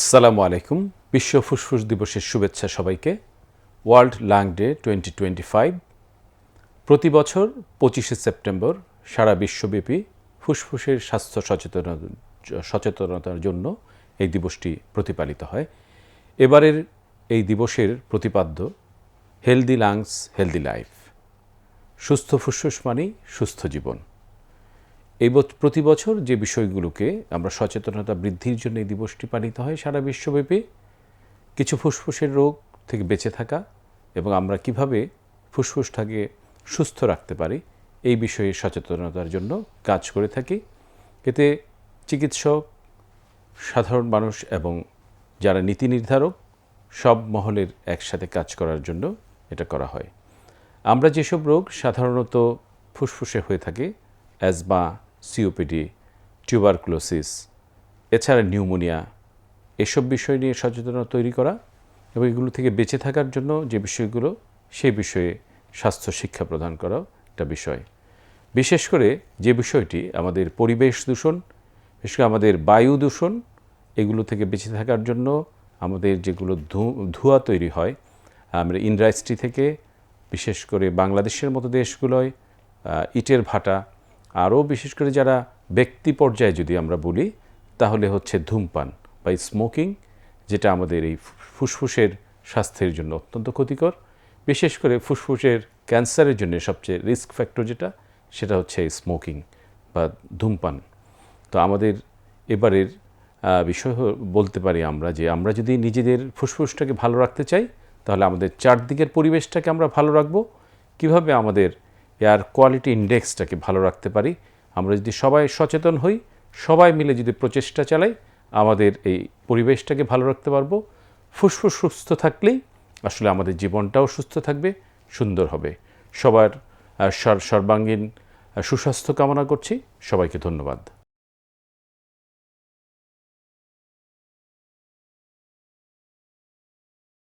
আসসালামু আলাইকুম। বিশ্ব ফুসফুস দিবসের শুভেচ্ছা সবাইকে। World lung day twenty twenty five. প্রতি বছর পঁচিশে সেপ্টেম্বর সারা বিশ্বব্যাপী ফুসফুসের স্বাস্থ্য সচেতনতা সচেতনতার জন্য এই দিবসটি প্রতিপালিত হয়। এবারের এই দিবসের প্রতিপাদ্য হেলদি লাংস হেলদি লাইফ সুস্থ ফুসফুস মানেই সুস্থ জীবন। এই প্রতি বছর যে বিষয়গুলোকে আমরা সচেতনতা বৃদ্ধির জন্য এই দিবসটি পালিত হয়, সারা বিশ্বব্যাপী কিছু ফুসফুসের রোগ থেকে বেঁচে থাকা এবং আমরা কীভাবে ফুসফুসটাকে সুস্থ রাখতে পারি, এই বিষয়ে সচেতনতার জন্য কাজ করে থাকি। এতে চিকিৎসক, সাধারণ মানুষ এবং যারা নীতি নির্ধারক, সব মহলের একসাথে কাজ করার জন্য এটা করা হয়। আমরা যেসব রোগ সাধারণত ফুসফুসে হয়ে থাকে, অ্যাজমা সিওপিডি টিউবারকুলোসিস এছাড়া নিউমোনিয়া এসব বিষয় নিয়ে সচেতনতা তৈরি করা এবং এগুলো থেকে বেঁচে থাকার জন্য যে বিষয়গুলো, সেই বিষয়ে স্বাস্থ্য শিক্ষা প্রদান করাও একটা বিষয়। বিশেষ করে যে বিষয়টি আমাদের পরিবেশ দূষণ, বিশেষ করে আমাদের বায়ু দূষণ, এগুলো থেকে বেঁচে থাকার জন্য আমাদের যেগুলো ধোঁয়া তৈরি হয়, আমরা ইন্ডাস্ট্রি থেকে, বিশেষ করে বাংলাদেশের মতো দেশগুলোয় ইটের ভাটা আরও বিশেষ করে যারা ব্যক্তি পর্যায়ে যদি আমরা বলি, তাহলে হচ্ছে ধূমপান বা স্মোকিং যেটা আমাদের এই ফুসফুসের স্বাস্থ্যের জন্য অত্যন্ত ক্ষতিকর। বিশেষ করে ফুসফুসের ক্যান্সারের জন্য সবচেয়ে রিস্ক ফ্যাক্টর যেটা, সেটা হচ্ছে স্মোকিং বা ধূমপান। তো আমাদের এবারের বিষয় বলতে পারি আমরা যে আমরা যদি নিজেদের ফুসফুসটাকে ভালো রাখতে চাই, তাহলে আমাদের চারদিকের পরিবেশটাকে আমরা ভালো রাখব। কীভাবে আমাদের এয়ার কোয়ালিটি ইন্ডেক্সটাকে ভালো রাখতে পারি। আমরা যদি সবাই সচেতন হই, সবাই মিলে যদি প্রচেষ্টা চালাই, আমাদের এই পরিবেশটাকে ভালো রাখতে পারব। ফুসফুস সুস্থ থাকলেই আসলে আমাদের জীবনটাও সুস্থ থাকবে, সুন্দর হবে। সবার সর- সর্বাঙ্গীন সুস্বাস্থ্য কামনা করছি। সবাইকে ধন্যবাদ।